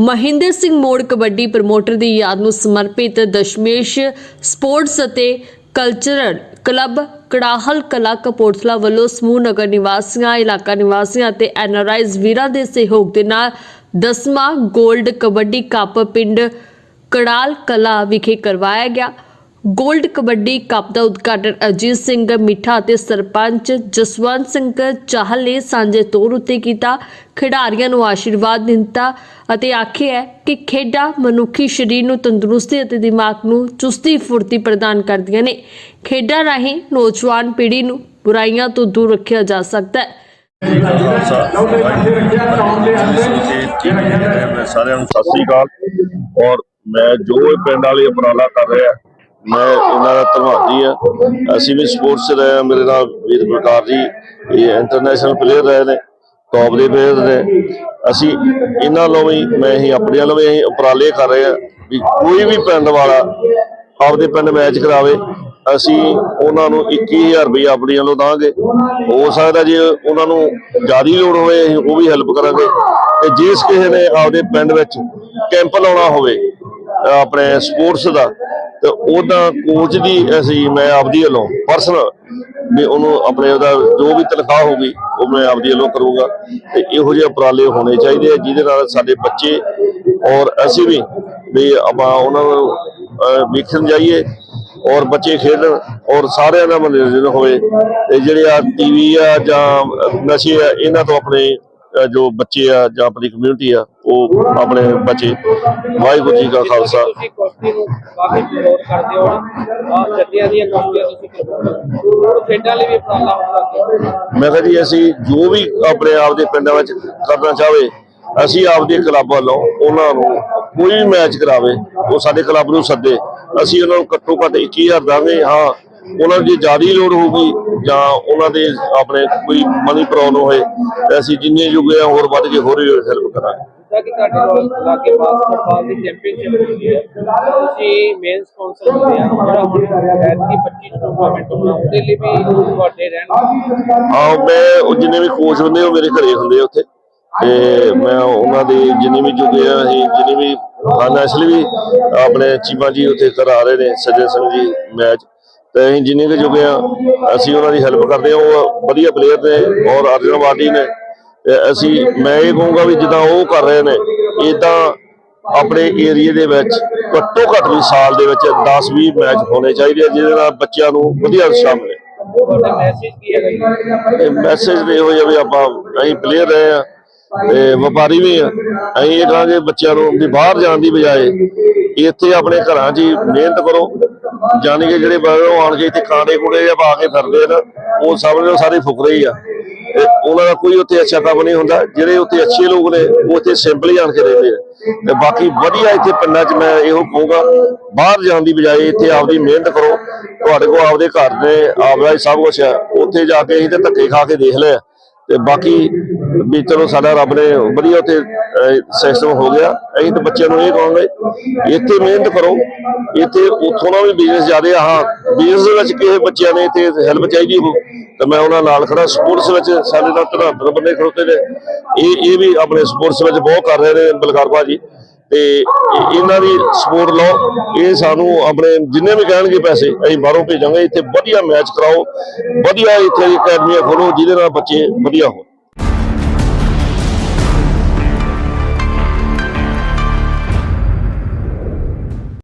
ਮਹਿੰਦਰ ਸਿੰਘ ਮੋੜ ਕਬੱਡੀ ਪ੍ਰਮੋਟਰ ਦੀ ਯਾਦ ਨੂੰ ਸਮਰਪਿਤ ਦਸ਼ਮੇਸ਼ ਸਪੋਰਟਸ ਅਤੇ ਕਲਚਰਲ ਕਲੱਬ ਕੜਾਹਲ ਕਲਾ ਕਪੂਰਥਲਾ ਵੱਲੋਂ ਸਮੂਹ ਨਗਰ ਨਿਵਾਸੀਆਂ, ਇਲਾਕਾ ਨਿਵਾਸੀਆਂ ਅਤੇ ਐਨਆਰਆਈਜ਼ ਵੀਰਾਂ ਦੇ ਸਹਿਯੋਗ ਦੇ ਨਾਲ ਦਸਵਾਂ 골ਡ ਕਬੱਡੀ ਕੱਪ ਪਿੰਡ ਕੜਾਲ ਕਲਾ ਵਿਖੇ ਕਰਵਾਇਆ ਗਿਆ। 골ਡ ਕਬੱਡੀ ਕੱਪ ਦਾ ਉਦਘਾਟਨ ਅਜੀਤ ਸਿੰਘ ਮਿੱਠਾ ਅਤੇ ਸਰਪੰਚ ਜਸਵੰਤ ਸਿੰਘ ਚਾਹਲ ਨੇ ਸਾਂਝੇ ਤੌਰ ਉੱਤੇ ਕੀਤਾ। ਖਿਡਾਰੀਆਂ ਨੂੰ ਆਸ਼ੀਰਵਾਦ ਦਿੱਤਾ ਅਤੇ ਆਖਿਆ ਕਿ ਖੇਡਾਂ ਮਨੁੱਖੀ ਸਰੀਰ ਨੂੰ ਤੰਦਰੁਸਤੀ ਅਤੇ ਦਿਮਾਗ ਨੂੰ ਚੁਸਤੀ ਫੁਰਤੀ ਪ੍ਰਦਾਨ ਕਰਦੀਆਂ ਨੇ। ਖੇਡਾਂ ਰਾਹੀਂ ਨੌਜਵਾਨ ਪੀੜ੍ਹੀ ਨੂੰ ਬੁਰਾਈਆਂ ਤੋਂ ਦੂਰ ਰੱਖਿਆ ਜਾ ਸਕਦਾ ਹੈ। ਸਾਰਿਆਂ ਨੂੰ ਸਤਿ ਸ੍ਰੀ ਅਕਾਲ। ਔਰ ਮੈਂ ਜੋ ਇਹ ਪਿੰਡ ਵਾਲੇ ਉਪਰਾਲਾ ਕਰ ਰਹੇ ਮੈਂ ਇਹਨਾਂ ਦਾ ਧੰਨਵਾਦੀ ਆ ਅਸੀਂ ਵੀ ਸਪੋਰਟਸ ਰਹੇ ਆ ਮੇਰੇ ਨਾਲ ਵੀਰ ਪ੍ਰਕਾਰ ਜੀ, ਇਹ ਇੰਟਰਨੈਸ਼ਨਲ ਪਲੇਅਰ ਰਹੇ ਨੇ ਟੌਪ ਦੇ ਪਲੇਅਰ ਨੇ। ਅਸੀਂ ਇਹਨਾਂ ਵੱਲੋਂ ਵੀ, ਮੈਂ ਹੀ ਆਪਣੇ ਵੱਲੋਂ ਵੀ ਅਸੀਂ ਉਪਰਾਲੇ ਕਰ ਰਹੇ ਆ ਵੀ ਕੋਈ ਵੀ ਪਿੰਡ ਵਾਲਾ ਆਪਦੇ ਪਿੰਡ ਮੈਚ ਕਰਾਵੇ। ਅਸੀਂ ਉਹਨਾਂ ਨੂੰ 21000 ਰੁਪਏ ਆਪਣੀ ਵੱਲੋਂ ਦਾਂਗੇ। ਹੋ ਸਕਦਾ ਜੇ ਉਹਨਾਂ ਨੂੰ ਜ਼ਿਆਦੀ ਲੋੜ ਹੋਵੇ, ਅਸੀਂ ਉਹ ਵੀ ਹੈਲਪ ਕਰਾਂਗੇ। ਤੇ ਜਿਸ ਕਿਸੇ ਨੇ ਆਪਦੇ ਪਿੰਡ ਵਿੱਚ ਕੈਂਪ ਲਾਉਣਾ ਹੋਵੇ, ਆਪਣੇ ਸਪੋਰਟਸ ਦਾ ਤੇ ਉਹਦਾ ਕੋਚ ਦੀ ਅਸੀਂ, ਮੈਂ ਆਪਦੀ ਵੱਲੋਂ ਪਰਸਨਲ ਵੀ ਉਹਨੂੰ ਆਪਣੇ ਉਹਦਾ ਜੋ ਵੀ ਤਨਖਾਹ ਹੋਗੀ ਉਹ ਮੈਂ ਆਪਦੀ ਵੱਲੋਂ ਕਰੂੰਗਾ। ਤੇ ਇਹੋ ਜਿਹੇ ਉਪਰਾਲੇ ਹੋਣੇ ਚਾਹੀਦੇ ਆ, ਜਿਹਦੇ ਨਾਲ ਸਾਡੇ ਬੱਚੇ ਔਰ ਅਸੀਂ ਵੀ ਵੀ ਆਪਾਂ ਉਹਨਾਂ ਨੂੰ ਵੇਖਣ ਜਾਈਏ ਔਰ ਬੱਚੇ ਖੇਡਣ ਔਰ ਸਾਰਿਆਂ ਦਾ ਮਨੋਰੰਜਨ ਹੋਵੇ। ਤੇ ਜਿਹੜੇ ਆ ਟੀਵੀ ਆ ਜਾਂ ਨਸ਼ੇ ਆ, ਇਹਨਾਂ ਤੋਂ ਆਪਣੇ ਜੋ ਬੱਚੇ ਆ ਜਾਂ ਆਪਣੀ ਕਮਿਊਨਿਟੀ ਆ ਉਹ ਆਪਣੇ ਬੱਚੇ ਵਾਹਿਗੁਰੂ ਜੀ ਕਾ ਖਾਲਸਾ। ਤੁਸੀਂ ਕੁਸ਼ਤੀ ਨੂੰ ਕਾਫੀ ਪ੍ਰਮੋਟ ਕਰਦੇ ਹੋ। ਆ ਜੱਟੀਆਂ ਦੀਆਂ ਕੁਸ਼ਤੀਆਂ ਤੁਸੀਂ ਕਰਵਾਉਂਦੇ ਹੋ? ਖੇਡਾਂ ਲਈ ਵੀ ਉਪਰਾਲਾ ਹੁੰਦਾ ਹੈ ਮੈਂ ਕਿਹਾ ਜੀ ਅਸੀਂ ਜੋ ਵੀ ਆਪਣੇ ਆਪ ਦੇ ਪਿੰਡਾਂ ਵਿੱਚ ਕਰਨਾ ਚਾਹਵੇ ਅਸੀਂ ਆਪਦੇ ਕਲੱਬ ਵੱਲੋਂ ਉਹਨਾਂ ਨੂੰ ਕੋਈ ਵੀ ਮੈਚ ਕਰਾਵੇ ਉਹ ਸਾਡੇ ਕਲੱਬ ਨੂੰ ਸੱਦੇ। ਅਸੀਂ ਉਹਨਾਂ ਨੂੰ ਘੱਟੋ ਘੱਟ 21000 ਦਾਂਗੇ ਹਾਂ ਉਹਨਾਂ ਜੇ ਜ਼ਿਆਦਾ ਲੋੜ ਹੋਊਗੀ ਜਾਂ ਉਹਨਾਂ ਦੇ ਆਪਣੇ ਕੋਈ ਮਨੀ ਪ੍ਰੋਬਲਮ ਹੋਏ ਤਾਂ ਅਸੀਂ ਜਿੰਨੇ ਜੁਗੇ ਆ ਹੋਰ ਵੱਧ ਕੇ ਹੋਰ ਹੈਲਪ ਕਰਾਂਗੇ। ਜਿੱਦਾਂ ਕਿ ਤੁਹਾਡੇ ਲਾਗੇ ਬਾਸਕਟਬਾਲ ਦੀ ਚੈਂਪੀਅਨਸ਼ਿਪ ਹੁੰਦੀ ਹੈ ਤੁਸੀਂ ਮੇਨ ਸਪਾਂਸਰ ਹੁੰਦੇ ਆ ਜਿਹੜਾ ਹੁਣ ਐਤਕੀ 25 ਟੂਰਨਾਮੈਂਟ ਹੋਣਾ ਉਹਦੇ ਲਈ ਵੀ ਤੁਹਾਡੇ ਰਹਿਣ ਹਾਂ ਮੈਂ ਉਹ ਜਿੰਨੇ ਵੀ ਕੋਚ ਹੁੰਦੇ ਉਹ ਮੇਰੇ ਘਰੇ ਹੁੰਦੇ ਉੱਥੇ। ਤੇ ਮੈਂ ਉਹਨਾਂ ਦੇ ਜਿੰਨੇ ਵੀ ਜੁਗੇ ਆ ਅਸੀਂ ਜਿੰਨੇ ਵੀ ਆਪਣੇ ਚੀਮਾ ਜੀ ਉੱਥੇ ਕਰਾ ਰਹੇ ਨੇ ਸੱਜਣ ਸਿੰਘ ਜੀ ਮੈਚ। ਤੇ ਅਸੀਂ ਜਿੰਨੇ ਵੀ ਜੁਗੇ ਆ, ਅਸੀਂ ਉਹਨਾਂ ਦੀ ਹੈਲਪ ਕਰਦੇ ਆ ਉਹ ਵਧੀਆ ਪਲੇਅਰ ਨੇ ਔਰ ਅਰਜਨ ਵਾਡੀ ਨੇ। ਤੇ ਅਸੀਂ, ਮੈਂ ਇਹ ਕਹੂੰਗਾ ਵੀ ਜਿੱਦਾਂ ਉਹ ਕਰ ਰਹੇ ਨੇ ਇਦਾਂ ਆਪਣੇ ਏਰੀਏ ਦੇ ਵਿੱਚ ਘੱਟੋ ਘੱਟ ਵੀ ਸਾਲ ਦੇ ਵਿੱਚ 10-20 ਮੈਚ ਹੋਣੇ ਚਾਹੀਦੇ ਆ, ਜਿਹਦੇ ਨਾਲ ਬੱਚਿਆਂ ਨੂੰ ਵਧੀਆ ਉਤਸ਼ਾਹ ਮਿਲੇ। ਮੈਸੇਜ ਕੀ ਹੈਗਾ ਜੀ ਇਹ ਮੈਸੇਜ ਦੇ ਹੋ ਜਾਵੇ ਆਪਾਂ ਅਸੀਂ ਪਲੇਅਰ ਰਹੇ ਆ ਤੇ ਵਪਾਰੀ ਵੀ ਆ। ਅਸੀਂ ਇਹ ਕਹਾਂਗੇ ਬੱਚਿਆਂ ਨੂੰ ਵੀ ਬਾਹਰ ਜਾਣ ਦੀ ਬਜਾਏ ਇੱਥੇ ਆਪਣੇ ਘਰਾਂ 'ਚ ਹੀ ਮਿਹਨਤ ਕਰੋ। ਜਾਣੀ ਕਿ ਜਿਹੜੇ ਬਾਹਰੋਂ ਆਣ ਕੇ ਇੱਥੇ ਕਾਂਡੇ ਕੂੜੇ ਜਿਹਾ ਪਾ ਕੇ ਫਿਰਦੇ ਨਾ, ਉਹ ਸਭ ਨੂੰ ਸਾਰੇ ਫੁਕਰੇ ਹੀ ਆ। ਉਹਨਾਂ ਦਾ ਕੋਈ ਉੱਥੇ ਅੱਛਾ ਕੰਮ ਨਹੀਂ ਹੁੰਦਾ। ਜਿਹੜੇ ਉੱਥੇ ਅੱਛੇ ਲੋਕ ਨੇ, ਉਹ ਉੱਥੇ ਸਿੰਪਲੀ ਆਣ ਕੇ ਰਹਿੰਦੇ ਆ। ਤੇ ਬਾਕੀ ਵਧੀਆ ਇੱਥੇ ਪਿੰਡਾਂ 'ਚ ਮੈਂ ਇਹੋ ਕਹੂੰਗਾ, ਬਾਹਰ ਜਾਣ ਦੀ ਬਜਾਏ ਇੱਥੇ ਆਪਦੀ ਮਿਹਨਤ ਕਰੋ। ਤੁਹਾਡੇ ਕੋਲ ਆਪਦੇ ਘਰ ਨੇ, ਆਪਦਾ ਸਭ ਕੁਝ ਹੈ ਉੱਥੇ ਜਾ ਕੇ ਅਸੀਂ ਤੇ ਧੱਕੇ ਖਾ ਕੇ ਦੇਖ ਲਿਆ ਤੇ ਬਾਕੀ ਵੀ ਚਲੋ ਸਾਡਾ ਰੱਬ ਨੇ ਵਧੀਆ ਉੱਥੇ ਸਿਸਟਮ ਹੋ ਗਿਆ। ਅਸੀਂ ਤਾਂ ਬੱਚਿਆਂ ਨੂੰ ਇਹ ਕਹਾਂਗੇ, ਇੱਥੇ ਮਿਹਨਤ ਕਰੋ। ਇੱਥੇ ਉੱਥੋਂ ਦਾ ਵੀ ਬਿਜ਼ਨਸ ਜ਼ਿਆਦਾ ਹਾਂ ਬਿਜ਼ਨਸ ਦੇ ਵਿੱਚ ਕਿਸੇ ਬੱਚਿਆਂ ਨੇ ਇੱਥੇ ਹੈਲਪ ਚਾਹੀਦੀ ਹੋ ਤਾਂ ਮੈਂ ਉਹਨਾਂ ਨਾਲ ਖੜਾ ਸਪੋਰਟਸ ਵਿੱਚ ਸਾਡੇ ਨਾਲ ਧਨਾਤਰ ਬੰਦੇ ਖੜੋਤੇ ਨੇ। ਇਹ ਇਹ ਵੀ ਆਪਣੇ ਸਪੋਰਟਸ ਵਿੱਚ ਬਹੁਤ ਕਰ ਰਹੇ ਨੇ ਬਲਕਾਰ ਭਾਜੀ ਤੇ ਇਹ- ਇਹਨਾਂ ਦੀ ਸਪੋਰਟ ਲਓ। ਇਹ ਸਾਨੂੰ ਆਪਣੇ ਜਿੰਨੇ ਵੀ ਕਹਿਣਗੇ ਪੈਸੇ, ਅਸੀਂ ਬਾਹਰੋਂ ਭੇਜਾਂਗੇ। ਇੱਥੇ ਵਧੀਆ ਮੈਚ ਕਰਾਓ। ਵਧੀਆ ਇੱਥੇ ਅਕੈਡਮੀਆਂ ਖੋਲੋ ਜਿਹਦੇ ਨਾਲ ਬੱਚੇ ਵਧੀਆ ਹੋਣ।